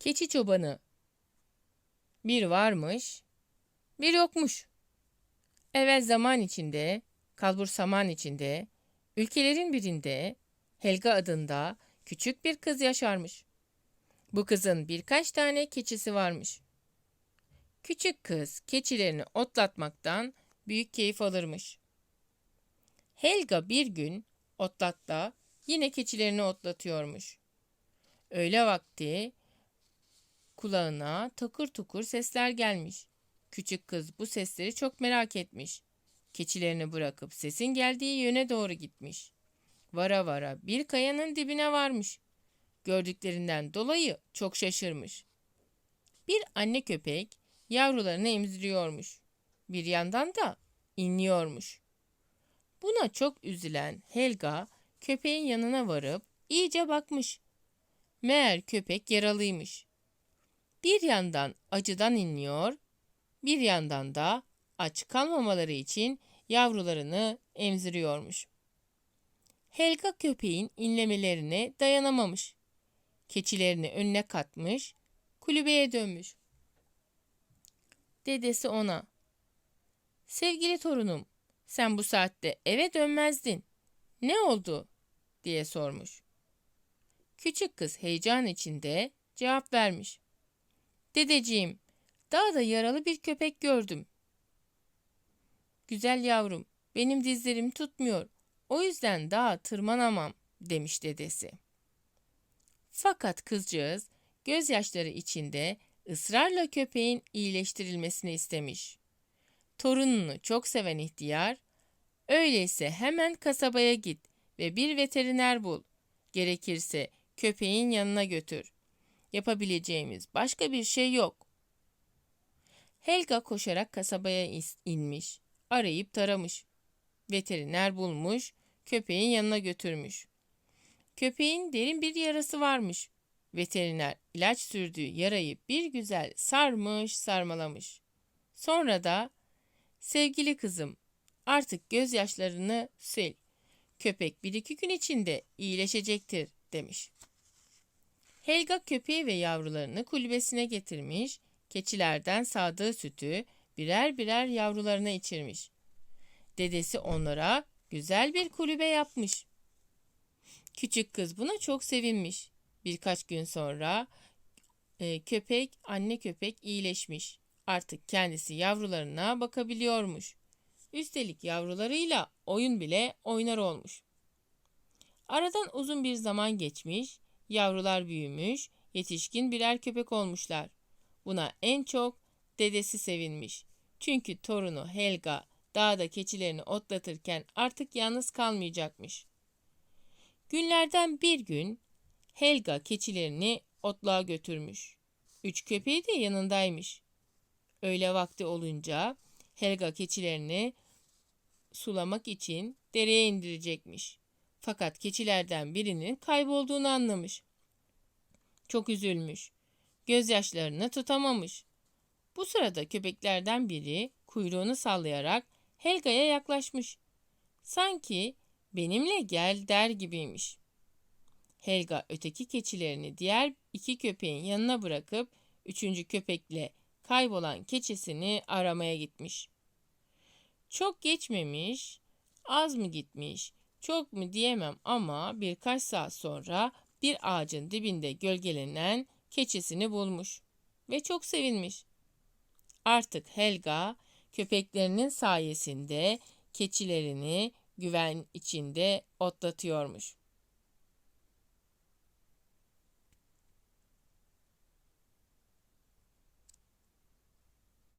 Keçi çobanı. Bir varmış, bir yokmuş. Evvel zaman içinde, kalbur saman içinde, ülkelerin birinde Helga adında küçük bir kız yaşarmış. Bu kızın birkaç tane keçisi varmış. Küçük kız keçilerini otlatmaktan büyük keyif alırmış. Helga bir gün otlakta yine keçilerini otlatıyormuş. Öğle vakti kulağına takır tukur sesler gelmiş. Küçük kız bu sesleri çok merak etmiş. Keçilerini bırakıp sesin geldiği yöne doğru gitmiş. Vara vara bir kayanın dibine varmış. Gördüklerinden dolayı çok şaşırmış. Bir anne köpek yavrularını emziriyormuş. Bir yandan da inliyormuş. Buna çok üzülen Helga köpeğin yanına varıp iyice bakmış. Meğer köpek yaralıymış. Bir yandan acıdan inliyor, bir yandan da aç kalmamaları için yavrularını emziriyormuş. Helga köpeğin inlemelerine dayanamamış. Keçilerini önüne katmış, kulübeye dönmüş. Dedesi ona, Sevgili torunum, sen bu saatte eve dönmezdin. Ne oldu? diye sormuş. Küçük kız heyecan içinde cevap vermiş. Dedeciğim, dağda yaralı bir köpek gördüm. Güzel yavrum, benim dizlerim tutmuyor. O yüzden dağa tırmanamam, demiş dedesi. Fakat kızcağız gözyaşları içinde ısrarla köpeğin iyileştirilmesini istemiş. Torununu çok seven ihtiyar, öyleyse hemen kasabaya git ve bir veteriner bul. Gerekirse köpeğin yanına götür. Yapabileceğimiz başka bir şey yok. Helga koşarak kasabaya inmiş, arayıp taramış. Veteriner bulmuş, köpeğin yanına götürmüş. Köpeğin derin bir yarası varmış. Veteriner ilaç sürdüğü yarayı bir güzel sarmış, sarmalamış. Sonra da sevgili kızım artık gözyaşlarını sil. Köpek bir iki gün içinde iyileşecektir demiş. Helga köpeği ve yavrularını kulübesine getirmiş, keçilerden sağdığı sütü birer birer yavrularına içirmiş. Dedesi onlara güzel bir kulübe yapmış. Küçük kız buna çok sevinmiş. Birkaç gün sonra e, köpek, anne köpek iyileşmiş. Artık kendisi yavrularına bakabiliyormuş. Üstelik yavrularıyla oyun bile oynar olmuş. Aradan uzun bir zaman geçmiş, yavrular büyümüş, yetişkin birer köpek olmuşlar. Buna en çok dedesi sevinmiş. Çünkü torunu Helga dağda keçilerini otlatırken artık yalnız kalmayacakmış. Günlerden bir gün Helga keçilerini otluğa götürmüş. Üç köpeği de yanındaymış. Öğle vakti olunca Helga keçilerini sulamak için dereye indirecekmiş. Fakat keçilerden birinin kaybolduğunu anlamış. Çok üzülmüş. Gözyaşlarını tutamamış. Bu sırada köpeklerden biri kuyruğunu sallayarak Helga'ya yaklaşmış. Sanki benimle gel der gibiymiş. Helga öteki keçilerini diğer iki köpeğin yanına bırakıp üçüncü köpekle kaybolan keçisini aramaya gitmiş. Çok geçmemiş, az mı gitmiş, çok mu diyemem ama birkaç saat sonra bir ağacın dibinde gölgelenen keçisini bulmuş ve çok sevinmiş. Artık Helga köpeklerinin sayesinde keçilerini güven içinde otlatıyormuş.